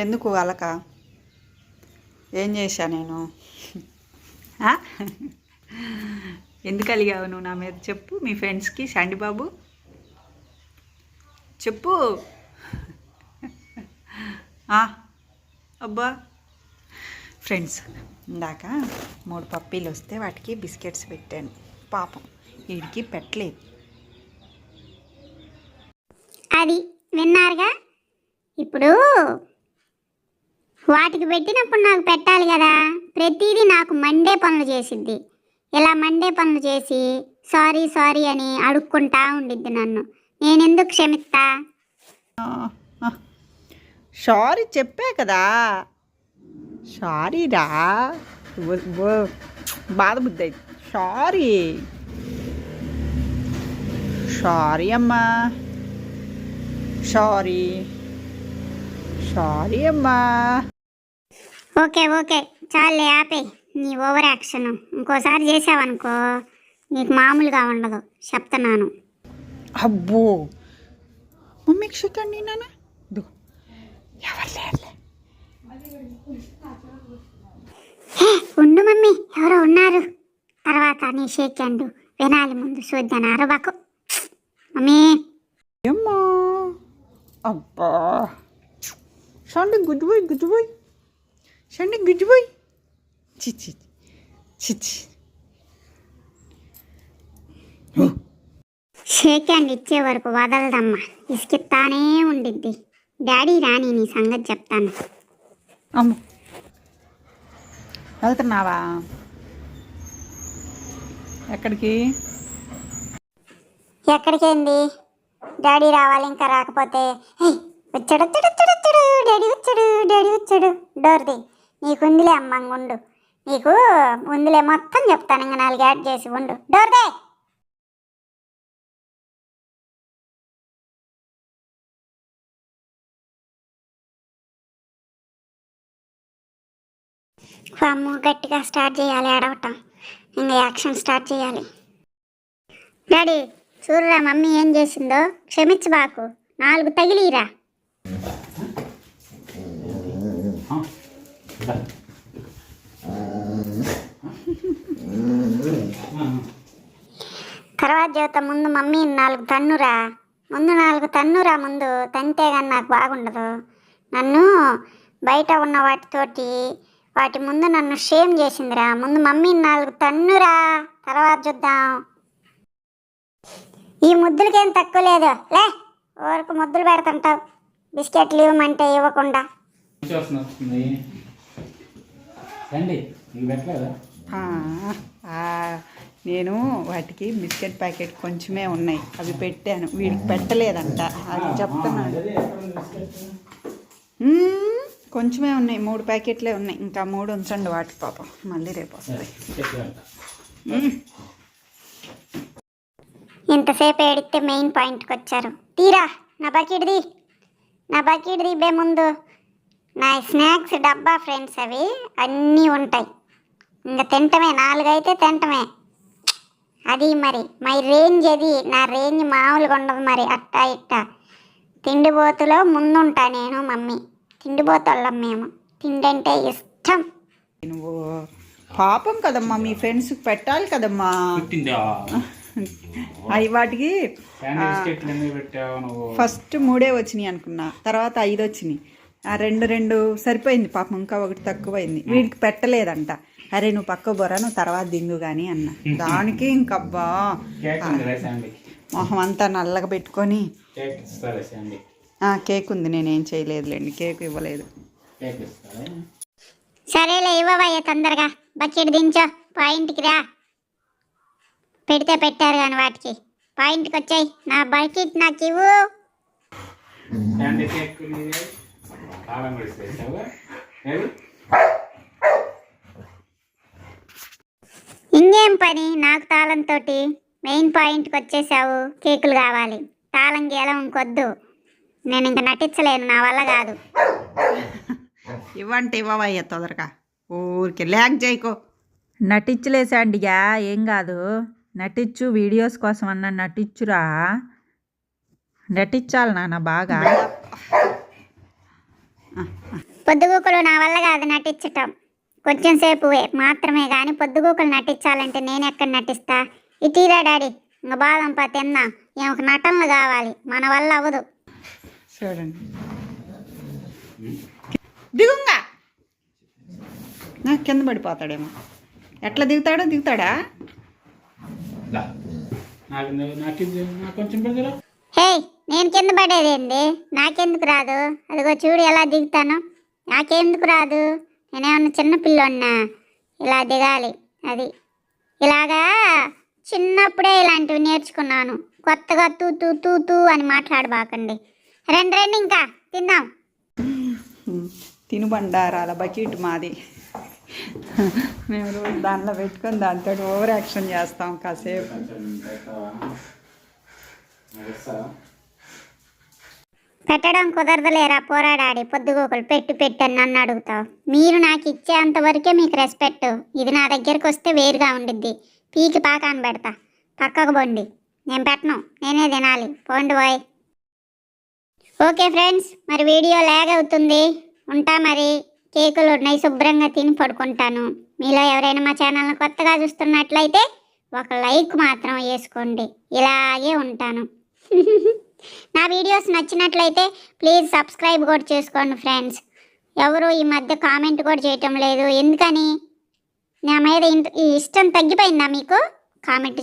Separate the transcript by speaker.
Speaker 1: ఎందుకు అలక? ఏం చేశా నేను? ఎందుకు అలిగావు నువ్వు నా మీద? చెప్పు మీ ఫ్రెండ్స్కి శాండి బాబు చెప్పు అబ్బా. ఫ్రెండ్స్ ఇందాక మూడు పప్పీలు వస్తే వాటికి బిస్కెట్స్ పెట్టాను. పాపం వీడికి పెట్టలేదు.
Speaker 2: అది విన్నారుగా? ఇప్పుడు వాటికి పెట్టినప్పుడు నాకు పెట్టాలి కదా. ప్రతిదీ నాకు మండే పనులు చేసిద్ది. ఇలా మండే పనులు చేసి సారీ సారీ అని అడుక్కుంటా ఉండిద్ది నన్ను. నేను ఎందుకు క్షమిస్తా
Speaker 1: సారీ చెప్పే కదా. సారీ రా బాధ బుద్ధి. సారీ. సారీ అమ్మా. సారీ. సారీ అమ్మా.
Speaker 2: Okay okay. చాలే ఆపే. నీ ఓవర్ యాక్షన్. ఇంకోసారి చేసావనుకో నీకు మామూలుగా ఉండదు. చెప్తున్నాను.
Speaker 1: అబ్బో. మమ్మీకి చికెన్ నాన్న? ఇదిగో. ఎవరు లేరులే.
Speaker 2: హే ఉండు మమ్మీ. ఎవరో ఉన్నారు. తర్వాత నీ షేక్ హ్యాండ్ వినాలి ముందు చూద్దాను. అరవకు మమ్మీ.
Speaker 1: అబ్బా. షండి good bye good bye good bye. చిచ్చి చిచ్చి
Speaker 2: షేక్ హ్యాండ్ ఇచ్చే వరకు వదలదమ్మా. ఇసుకిస్తానే ఉండిద్ది. డాడీ రాని నీ సంగతి చెప్తాను.
Speaker 1: అమ్మ. వెళ్తున్నావా? ఎక్కడికి?
Speaker 2: ఎక్కడికేంది? డాడీ రావాలి ఇంకా రాకపోతే. "ఏయ్, వచ్చాడు వచ్చాడు వచ్చాడు వచ్చాడు. డాడీ వచ్చాడు డాడీ వచ్చాడు. డోర్ది. నీకుందిలే అమ్మ ఉండు నీకు ఉందిలే మొత్తం చెప్తాను ఇంకా నాలుగు యాడ్ చేసి ఉండు. డోర్దే అమ్ము గట్టిగా స్టార్ట్ చేయాలి ఆడవటం ఇంకా యాక్షన్ స్టార్ట్ చేయాలి. డాడీ చూడరా మమ్మీ ఏం చేసిందో? క్షమించు బాకు. నాలుగు తగిలిరా. తర్వాత చెబుతా ముందు మమ్మీ నాలుగు తన్నురా. ముందు నాలుగు తన్నురా ముందు. తంతే కానీ నాకు బాగుండదు. నన్ను బయట ఉన్న వాటితోటి వాటి ముందు నన్ను షేమ్ చేసిందిరా. ముందు మమ్మీ నాలుగు తన్నురా. తర్వాత చూద్దాం. ఈ ముద్దులకేం తక్కువ లేదు. లే ఊరకు ముద్దులు పెడుతుంటావు. బిస్కెట్లు ఇవ్వమంటే ఇవ్వకుండా.
Speaker 3: రండి. నీకు పెట్టలేదా?
Speaker 1: ఆ, ఆ, నేను వాటికి బిస్కెట్ ప్యాకెట్ కొంచెమే ఉన్నాయి. అవి పెట్టాను. వీడికి పెట్టలేదంట. అది చెప్తున్నాను. కొంచెమే ఉన్నాయి. మూడు ప్యాకెట్లే ఉన్నాయి. ఇంకా మూడు ఉంచండి వాటి పాపం. మళ్ళీ రేపు వస్తాయి.
Speaker 2: ఇంతసేపు ఏడితే మెయిన్ పాయింట్కి వచ్చారు. తీరా నా బకెట్ది నా బకెట్ది బే ముందు. నా స్నాక్స్ డబ్బా ఫ్రెండ్స్ అవి అన్నీ ఉంటాయి. ఇంకా తింటమే నాలుగైతే తింటమే. అది మరి మై రేంజ్ అది నా రేంజ్ మామూలుగా ఉండదు మరి అట్టా ఇట్టా. తిండిపోతులో ముందుంటా నేను మమ్మీ. తిండిపోతోళ్ళం మేము. తిండి అంటే ఇష్టం.
Speaker 1: నువ్వు పాపం కదమ్మా మీ ఫ్రెండ్స్కి పెట్టాలి కదమ్మా. అవి వాటికి ఫస్ట్ మూడే వచ్చినాయి అనుకున్నా తర్వాత ఐదు వచ్చినాయి రెండు రెండు సరిపోయింది పాపం ఇంకా ఒకటి తక్కువైంది. వీడికి పెట్టలేదంట. అరే నువ్వు పక్క బొరా నువ్వు తర్వాత దింగు కానీ అన్న. దానికి ఇంకబ్బా.
Speaker 3: కేక్ ఉందిరా శాండీ?
Speaker 1: మొహం అంతా నల్లగా పెట్టుకొని.
Speaker 3: కేక్ ఇస్తారా శాండీ?
Speaker 1: "ఆ, కేక్ ఉంది నేనేం చేయలేదులేండి. కేక్ ఇవ్వలేదు.
Speaker 2: సరేలే ఇవ్వవయ్య తొందరగా. బకెట్ దించో పాయింట్కి రా. పెడితే పెట్టారు కానీ వాటికి. పాయింట్కి వచ్చాయి. నా బకెట్ నాకు ఇవ్వు.
Speaker 3: తాళం కూడా
Speaker 2: ఇంకేం పని? నాకు తాళంతో మెయిన్ పాయింట్కి వచ్చేసావు. కేకులు కావాలి. తాళం గీలం ఇంకొద్దు నేను ఇంక నటించలేను. నా వల్ల కాదు.
Speaker 1: ఇవ్వంటే ఇవ్వవయ్యా తొందరగా. ఊరికి ల్యాక్ చేయకో. నటించలేసాండిగా ఏం కాదు. నటించు వీడియోస్ కోసం అన్న నటించురా. నటించాలి నాన్న బాగా.
Speaker 2: పొద్దుగూకులు నా వల్ల కాదు నటించటం. కొంచెం సేపు మాత్రమే కానీ పొద్దుగూకులు నటించాలంటే నేను ఎక్కడ నటిస్తా? ఇటీరా డాడీ ఇంకా బాదంప తిన్నా. ఈమెకు నటనలు కావాలి మన వల్ల అవ్వదు.
Speaker 1: చూడండి. దిగుంగా. నా కింద పడిపోతాడేమో. ఎట్లా దిగుతాడో దిగుతాడా?
Speaker 2: హే నేను కింద పడేదేంది? నాకెందుకు రాదు? అదిగో చూడు ఎలా దిగుతాను. నాకెందుకు రాదు? నేనేమన్నా చిన్న పిల్లోన్నా ఇలా దిగాలి అది. ఇలాగా చిన్నప్పుడే ఇలాంటివి నేర్చుకున్నాను. కొత్తగా తూ తూ తూ తూ అని మాట్లాడబాకండి. రండి రండి ఇంకా తిందాం.
Speaker 1: తినుబండారాల బకెట్ మాది. మేము రోజు దానిలో పెట్టుకొని దాంతో ఓవర్ యాక్షన్ చేస్తాం కాసేపు
Speaker 3: కొంచెం పెడతావా నాకు ఇస్తావా
Speaker 2: పెట్టడం కుదరదలేరా పోరాడాడి పొద్దుగోకులు పెట్టు పెట్టు అని నన్ను అడుగుతావు. మీరు నాకు ఇచ్చేంత వరకే మీకు రెస్పెక్ట్ ఇది నా దగ్గరికి వస్తే వేరుగా ఉండిద్ది. పీకి పాకాన పెడతా. పక్కకు బొండి. నేను పెట్టను. నేనే తినాలి. పోండి బాయ్. ఓకే ఫ్రెండ్స్ మరి వీడియో లాగ్ అవుతుంది. ఉంటా మరి. కేకులు ఉన్నాయి శుభ్రంగా తిని పడుకుంటాను. మీలో ఎవరైనా మా ఛానల్ని కొత్తగా చూస్తున్నట్లయితే ఒక లైక్ మాత్రం వేసుకోండి. ఇలాగే ఉంటాను. నా వీడియోస్ నచ్చినట్లయితే ప్లీజ్ సబ్స్క్రైబ్ కూడా చేసుకోండి ఫ్రెండ్స్. ఎవరు ఈ మధ్య కామెంట్ కూడా చేయటం లేదు. ఎందుకని? నా మీద ఇంట- ఈ ఇష్టం తగ్గిపోయిందా మీకు? కామెంట్